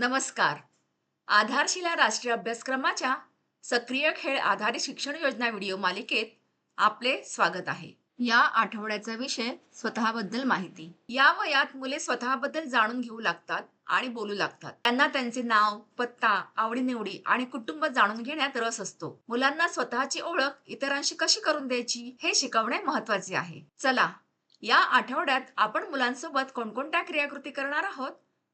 नमस्कार. आधारशिला राष्ट्रीय अभ्यासक्रमाच्या सक्रिय खेळ आधारित शिक्षण योजना व्हिडिओ मालिकेत आपले स्वागत आहे. या आठवड्याचा विषय स्वतःबद्दल माहिती. या वयात मुले स्वतःबद्दल जाणून घेऊ लागतात आणि बोलू लागतात. त्यांना त्यांचे नाव पत्ता आवडीनिवडी आणि कुटुंब जाणून घेण्यात रस असतो. मुलांना स्वतःची ओळख इतरांशी कशी करून द्यायची हे शिकवणे महत्त्वाचे आहे. चला या आठवड्यात आपण मुलांसोबत कोणकोणत्या क्रियाकृती करणार आहोत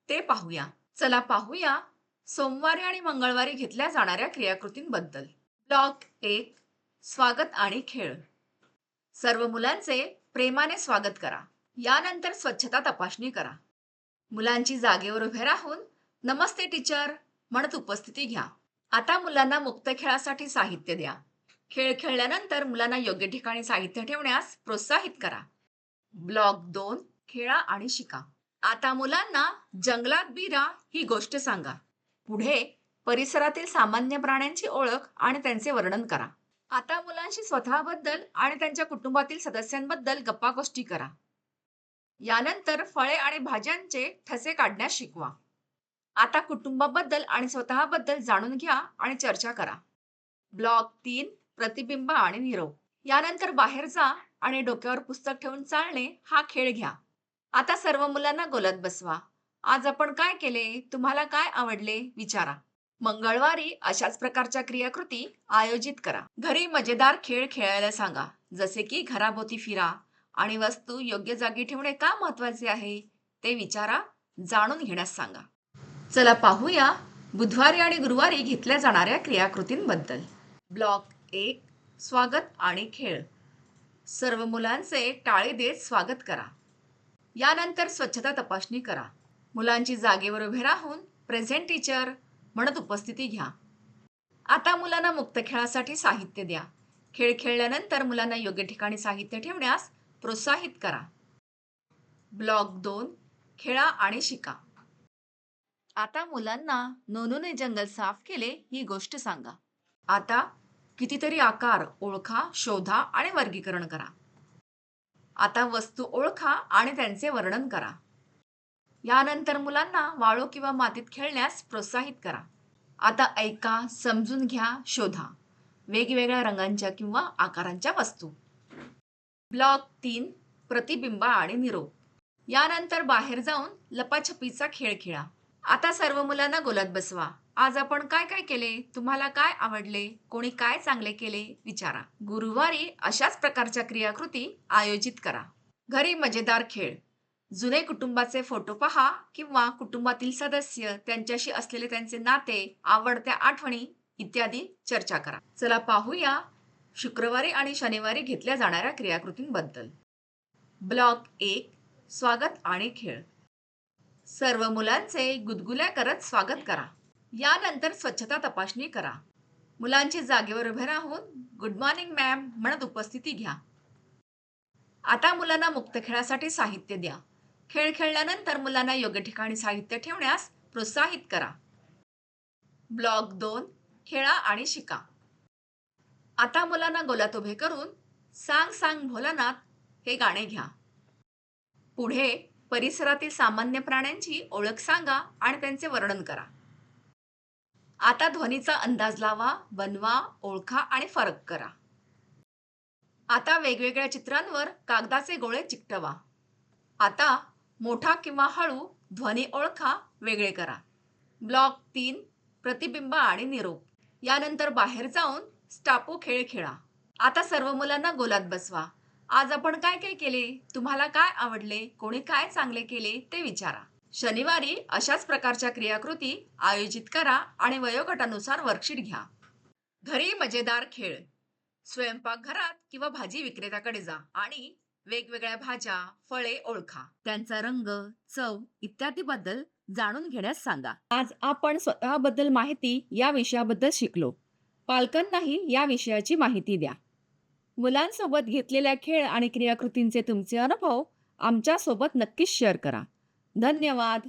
ते पाहूया. चला पाहूया सोमवारी आणि मंगळवारी घेतल्या जाणाऱ्या क्रियाकृतींबद्दल. ब्लॉक एक स्वागत आणि खेळ. सर्व मुलांचे प्रेमाने स्वागत करा. यानंतर स्वच्छता तपासणी करा. मुलांची जागेवर उभे राहून नमस्ते टीचर म्हणत उपस्थिती घ्या. आता मुलांना मुक्त खेळासाठी साहित्य द्या. खेळ खेळल्यानंतर मुलांना योग्य ठिकाणी साहित्य ठेवण्यास प्रोत्साहित करा. ब्लॉक दोन खेळा आणि शिका. आता मुलांना जंगलात बिरा ही गोष्ट सांगा. पुढे परिसरातील सामान्य प्राण्यांची ओळख आणि त्यांचे वर्णन करा. आता मुलांशी स्वतःबद्दल आणि त्यांच्या कुटुंबातील सदस्यांबद्दल गप्पा गोष्टी करा. यानंतर फळे आणि भाज्यांचे ठसे काढण्यास शिकवा. आता कुटुंबाबद्दल आणि स्वतःबद्दल जाणून घ्या आणि चर्चा करा. ब्लॉक तीन प्रतिबिंब आणि निरोप. यानंतर बाहेर जा आणि डोक्यावर पुस्तक ठेवून चालणे हा खेळ घ्या. आता सर्व मुलांना गोलत बसवा. आज आपण काय केले? तुम्हाला काय आवडले? विचारा. मंगळवारी अशाच प्रकारच्या क्रियाकृती आयोजित करा. घरी मजेदार खेळ खेळायला सांगा. जसे की घराभोवती फिरा. आणि वस्तू योग्य जागी ठेवणे का महत्त्वाचे आहे? ते विचारा जाणून घेण्यास सांगा. चला पाहूया बुधवारी आणि गुरुवारी घेतल्या जाणाऱ्या क्रियाकृतींबद्दल. ब्लॉक एक स्वागत आणि खेळ. सर्व मुलांचे टाळे देत स्वागत करा. यानंतर स्वच्छता तपासणी करा. मुलांची जागेवर उभे राहून प्रेझेंट टीचर म्हणत उपस्थिती घ्या. आता मुलांना मुक्त खेळासाठी साहित्य द्या. खेळ खेळल्यानंतर मुलांना योग्य ठिकाणी साहित्य ठेवण्यास प्रोत्साहित करा. ब्लॉक दोन खेळा आणि शिका. आता मुलांना नोनूने जंगल साफ केले ही गोष्ट सांगा. आता कितीतरी आकार ओळखा शोधा आणि वर्गीकरण करा. आता वस्तू ओळखा आणि त्यांचे वर्णन करा. यानंतर मुलांना वाळू किंवा मातीत खेळण्यास प्रोत्साहित करा. आता ऐका समजून घ्या शोधा. वेगवेगळ्या रंगांच्या किंवा आकारांच्या वस्तू. ब्लॉक तीन प्रतिबिंब आणि निरोप. यानंतर बाहेर जाऊन लपाछपीचा खेळ खेळा. आता सर्व मुलांना गोलात बसवा. आज आपण काय काय केले? तुम्हाला काय आवडले? कोणी काय चांगले केले? विचारा. गुरुवारी अशाच प्रकारच्या क्रियाकृती आयोजित करा. घरी मजेदार खेळ. जुने कुटुंबाचे फोटो पहा किंवा कुटुंबातील सदस्य त्यांच्याशी असलेले त्यांचे नाते आवडत्या आठवणी इत्यादी चर्चा करा. चला पाहूया शुक्रवारी आणि शनिवारी घेतल्या जाणाऱ्या क्रियाकृतींबद्दल. ब्लॉक एक स्वागत आणि खेळ. सर्व मुलांचे गुदगुल्या करत स्वागत करा. यानंतर स्वच्छता तपासणी करा. मुलांची जागेवर उभे राहून गुड मॉर्निंग मॅम म्हणत उपस्थिती घ्या. आता मुलांना मुक्त खेळासाठी साहित्य द्या. खेळ खेळल्यानंतर मुलांना योग्य ठिकाणी साहित्य ठेवण्यास प्रोत्साहित करा. ब्लॉक दोन खेळा आणि शिका. आता मुलांना गोलात उभे करून सांग सांग भोलानाथ हे गाणे घ्या. पुढे परिसरातील सामान्य प्राण्यांची ओळख सांगा आणि त्यांचे वर्णन करा. आता ध्वनीचा अंदाज लावा बनवा ओळखा आणि फरक करा. आता वेगवेगळ्या चित्रांवर कागदाचे गोळे चिकटवा. आता मोठा किंवा हळू ध्वनी ओळखा वेगळे करा. ब्लॉक तीन प्रतिबिंब आणि निरोप. यानंतर बाहेर जाऊन स्टापू खेळ खेळा. आता सर्व मुलांना गोलात बसवा. आज आपण काय काय केले? तुम्हाला काय आवडले? कोणी काय चांगले केले? ते विचारा. शनिवारी अशाच प्रकारच्या क्रियाकृती आयोजित करा आणि वयोगटानुसार वर्कशीट घ्या. घरी मजेदार खेळ. स्वयंपाकघरात किंवा भाजी विक्रेत्याकडे जा आणि वेगवेगळ्या भाज्या फळे ओळखा. त्यांचा रंग चव इत्यादी बद्दल जाणून घेण्यास सांगा. आज आपण स्वतःबद्दल माहिती या विषयाबद्दल शिकलो. पालकांनाही या विषयाची माहिती द्या. मुलांसोबत घेतलेल्या खेळ आणि क्रियाकृतींचे तुमचे अनुभव आमच्यासोबत नक्कीच शेअर करा. धन्यवाद.